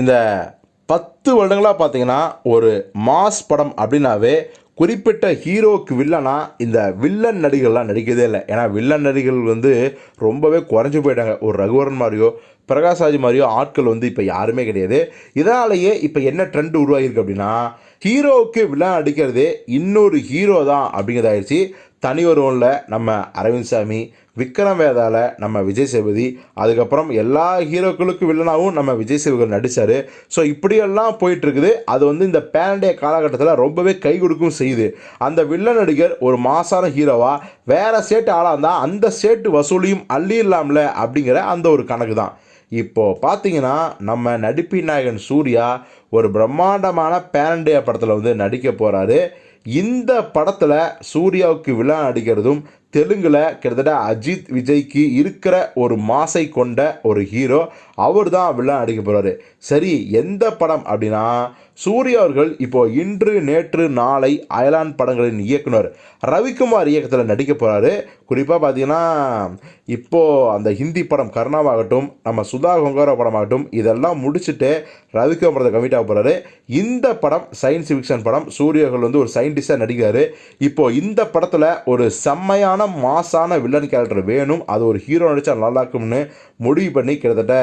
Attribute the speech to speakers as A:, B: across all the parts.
A: இந்த பத்து வருடங்களாக பார்த்தீங்கன்னா ஒரு மாஸ் படம் அப்படின்னாவே குறிப்பிட்ட ஹீரோவுக்கு வில்லனா இந்த வில்லன் நடிகர்லாம் நடிக்கிறதே இல்லை. ஏன்னா வில்லன் நடிகர்கள் வந்து ரொம்பவே குறைஞ்சி போயிட்டாங்க. ஒரு ரகுவரன் மாதிரியோ பிரகாஷ்ராஜ் மாதிரியோ ஆட்கள் வந்து இப்போ யாருமே கிடையாது. இதனாலேயே இப்போ என்ன ட்ரெண்ட் உருவாகியிருக்கு அப்படின்னா ஹீரோவுக்கு வில்லன் அடிக்கிறதே இன்னொரு ஹீரோ தான் அப்படிங்கிறதாயிருச்சு தனி ஒருவனில் நம்ம அரவிந்த் சாமி விக்ரம் வேதால நம்ம விஜய் சேபதி அதுக்கப்புறம் எல்லா ஹீரோக்களுக்கும் வில்லனாகவும் நம்ம விஜய் சேதுபதி நடித்தார் ஸோ இப்படியெல்லாம் போயிட்டுருக்குது. அது வந்து இந்த பேரண்டிய காலகட்டத்தில் ரொம்பவே கை கொடுக்கும் செய்யுது அந்த வில்லன் நடிகர் ஒரு மாசான ஹீரோவாக வேறு சேட்டு ஆளாக இருந்தால் அந்த சேட்டு வசூலியும் அள்ளிடலாம்ல அப்படிங்கிற அந்த ஒரு கணக்கு தான் இப்போ பார்த்தீங்கன்னா நம்ம நடிப்பின் நாயகன் சூர்யா ஒரு பிரம்மாண்டமான பேரண்டியா படத்தில் வந்து நடிக்க போகிறாரு இந்த படத்தில் சூர்யாவுக்கு விழா அடிக்கிறதும் தெலுங்கில் கிட்டத்தட்ட அஜித் விஜய்க்கு இருக்கிற ஒரு மாசை கொண்ட ஒரு ஹீரோ அவர் தான் வில்லன் நடிக்க போகிறாரு சரி எந்த படம் அப்படின்னா சூர்யா அவர்கள் இப்போது இன்று நேற்று நாளை அயலான் படங்களின் இயக்குனர் ரவிக்குமார் இயக்கத்தில் நடிக்க போகிறாரு குறிப்பாக பார்த்தீங்கன்னா இப்போது அந்த ஹிந்தி படம் கர்ணாவாகட்டும் நம்ம சுதா கொங்காரா படமாகட்டும் இதெல்லாம் முடிச்சுட்டு ரவிக்குமார் படத்தை கமிட் ஆக போகிறாரு இந்த படம் சயின்ஸ் ஃபிக்ஷன் படம் சூரியர்கள் வந்து ஒரு சயின்டிஸ்டாக நடிக்கிறாரு. இப்போது இந்த படத்தில் ஒரு செம்மையான மாசான வில்லன் கேரக்டர் வேணும். அது ஒரு ஹீரோ நடித்தா நல்லா இருக்கும்னு முடிவு பண்ணி கிட்டத்தட்ட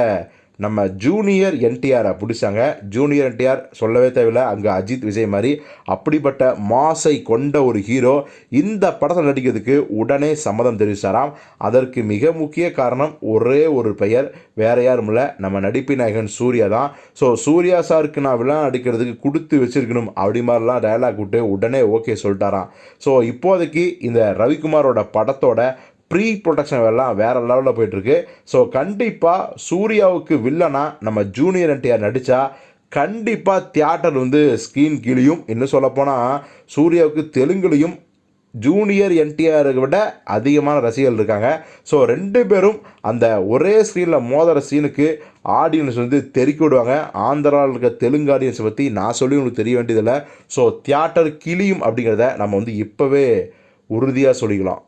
A: நம்ம ஜூனியர் என்டிஆரை பிடிச்சாங்க. ஜூனியர் என்டிஆர் சொல்லவே தேவையில்லை. அங்கே அஜித் விஜய் மாதிரி அப்படிப்பட்ட மாசை கொண்ட ஒரு ஹீரோ இந்த படத்தில் நடிக்கிறதுக்கு உடனே சம்மதம் தெரிவித்தாராம் அதற்கு மிக முக்கிய காரணம் ஒரே ஒரு பெயர் வேற யாரும் இல்லை. நம்ம நடிப்பு நாயகன் சூர்யா தான். ஸோ சூர்யா சாருக்கு நான் விழா நடிக்கிறதுக்கு கொடுத்து வச்சிருக்கணும் அப்படி மாதிரிலாம் டயலாக் விட்டு உடனே ஓகே சொல்லிட்டாராம். ஸோ இப்போதைக்கு இந்த ரவிக்குமாரோட படத்தோட ப்ரீ ப்ரொடக்ஷன் எல்லாம் வேறு லெவலில் போயிட்டுருக்கு. ஸோ கண்டிப்பாக சூர்யாவுக்கு வில்லனா நம்ம ஜூனியர் என்டிஆர் நடித்தா கண்டிப்பாக தியேட்டர் வந்து ஸ்க்ரீன் கீழேயும். இன்னும் சொல்லப்போனால் சூர்யாவுக்கு தெலுங்குலையும் ஜூனியர் என்டிஆரை விட அதிகமான ரசிகர்கள் இருக்காங்க. ஸோ ரெண்டு பேரும் அந்த ஒரே ஸ்க்ரீனில் மோதுற சீனுக்கு ஆடியன்ஸ் வந்து தெருக்கி விடுவாங்க. ஆந்திராவில் இருக்க தெலுங்கு ஆடியன்ஸை பற்றி நான் சொல்லி உங்களுக்கு தெரிய வேண்டியதில்லை. ஸோ தியேட்டர் கிளியும் அப்படிங்கிறத நம்ம வந்து இப்போவே உறுதியாக சொல்லிக்கலாம்.